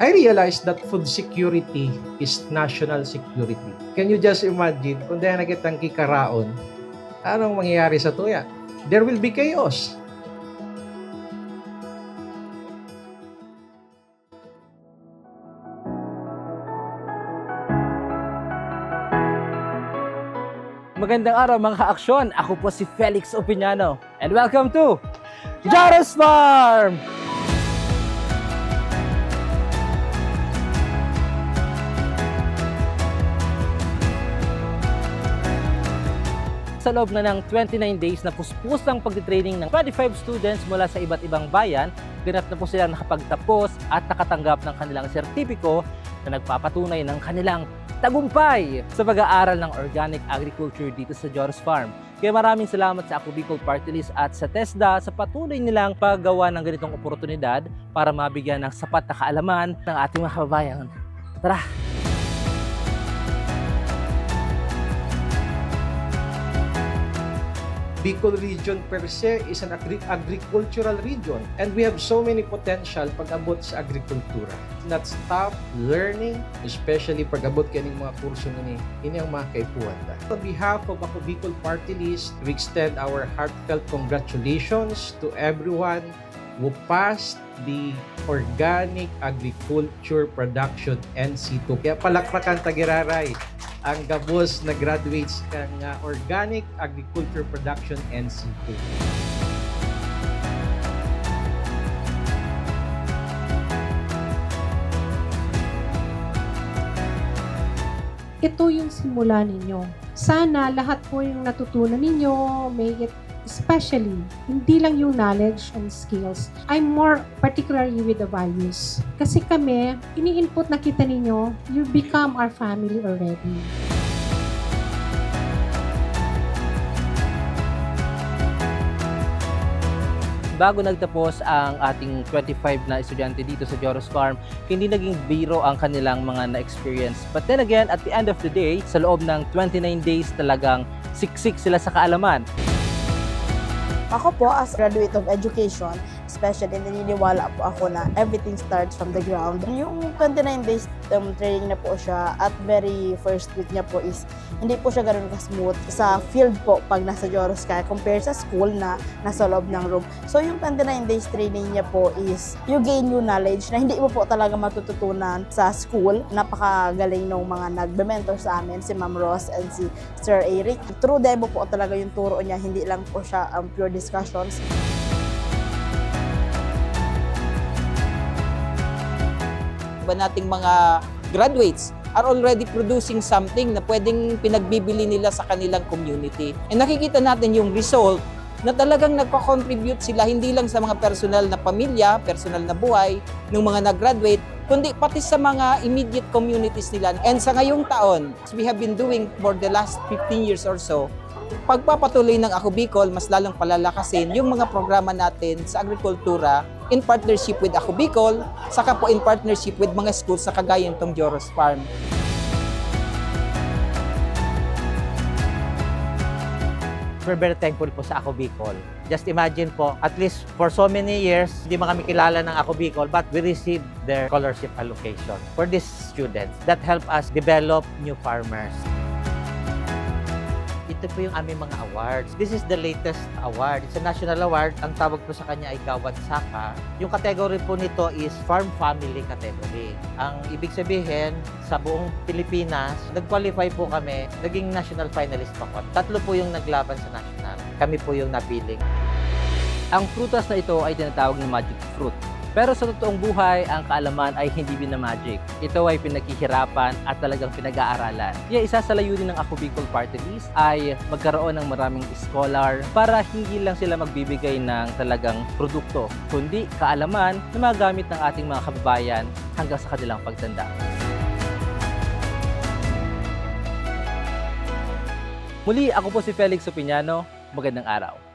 I realized that food security is national security. Can you just imagine kung dahil nakitang kikaraon, anong mangyayari sa tuya? There will be chaos. Magandang araw mga ka-aksyon. Ako po si Felix Opiniano. And welcome to Jaros Farm! Sa loob na ng 29 days na puspusang pagtitraining ng 25 students mula sa iba't ibang bayan, ganap na po silang nakapagtapos at nakatanggap ng kanilang sertipiko na nagpapatunay ng kanilang tagumpay sa pag-aaral ng organic agriculture dito sa Joros Farm. Kaya maraming salamat sa Ako Bicol Party List at sa TESDA sa patuloy nilang paggawa ng ganitong oportunidad para mabigyan ng sapat na kaalaman ng ating mga kababayan. Tara! Bicol region per se is an agri- agricultural region and we have so many potential pag-abot sa agrikultura. Not stop learning, especially pag-abot kaning mga kurso ni ini ang mga kaipuan ta. On behalf of Ako Bicol Party List, we extend our heartfelt congratulations to everyone who passed the Organic Agriculture Production NC2. Kaya palakpakan tagiraray ang gabos na graduates ng uh, Organic Agriculture Production NC2. ito yung simula ninyo. Sana lahat po yung natutunan ninyo, may it especially, hindi lang yung knowledge and skills. I'm more particularly with the values. Kasi kami, ini-input na kita ninyo, you become our family already. bago nagtapos ang ating 25 na estudyante dito sa Joros Farm, hindi naging biro ang kanilang mga na-experience. But then again, at the end of the day, sa loob ng 29 days talagang siksik sila sa kaalaman. Ako po, as graduate of education, especially naniniwala po ako na everything starts from the ground. Yung 29 days um, training na po siya at very first week niya po is hindi po siya ganun ka-smooth sa field po pag nasa Joros ka compare sa school na nasa loob ng room. So yung 29 days training niya po is you gain new knowledge na hindi mo po talaga matututunan sa school. Napakagaling nung mga nagbe-mentor sa amin, si Ma'am Ross and si Sir Eric. True demo po talaga yung turo niya, hindi lang po siya um, pure discussions. Iba nating mga graduates are already producing something na pwedeng pinagbibili nila sa kanilang community. And nakikita natin yung result na talagang nagpa-contribute sila hindi lang sa mga personal na pamilya, personal na buhay ng mga nag-graduate, kundi pati sa mga immediate communities nila. And sa ngayong taon, we have been doing for the last 15 years or so, pagpapatuloy ng Ako Bicol, mas lalong palalakasin yung mga programa natin sa agrikultura in partnership with Ako Bicol, saka po in partnership with mga schools sa kagaya nitong Joros Farm. we're very thankful po sa Ako Bicol. Just imagine po, at least for so many years, hindi kami kilala ng Ako Bicol, but we received their scholarship allocation for these students that help us develop new farmers. Ito po yung aming mga awards. This is the latest award. It's a national award. Ang tawag po sa kanya ay Gawad Saka. Yung category po nito is Farm Family category. Ang ibig sabihin, sa buong Pilipinas, nag-qualify po kami, naging national finalist po. Tatlo po yung naglaban sa national. Kami po yung napiling. Ang prutas na ito ay tinatawag na magic fruit. Pero sa totoong buhay, ang kaalaman ay hindi binamagic. Ito ay pinaghihirapan at talagang pinag-aaralan. Kaya isa sa layunin ng Ako Bicol Party List ay magkaroon ng maraming scholar para hindi lang sila magbibigay ng talagang produkto, kundi kaalaman na magamit ng ating mga kababayan hanggang sa kanilang pagtanda. Muli, ako po si Felix Opiniano. Magandang araw.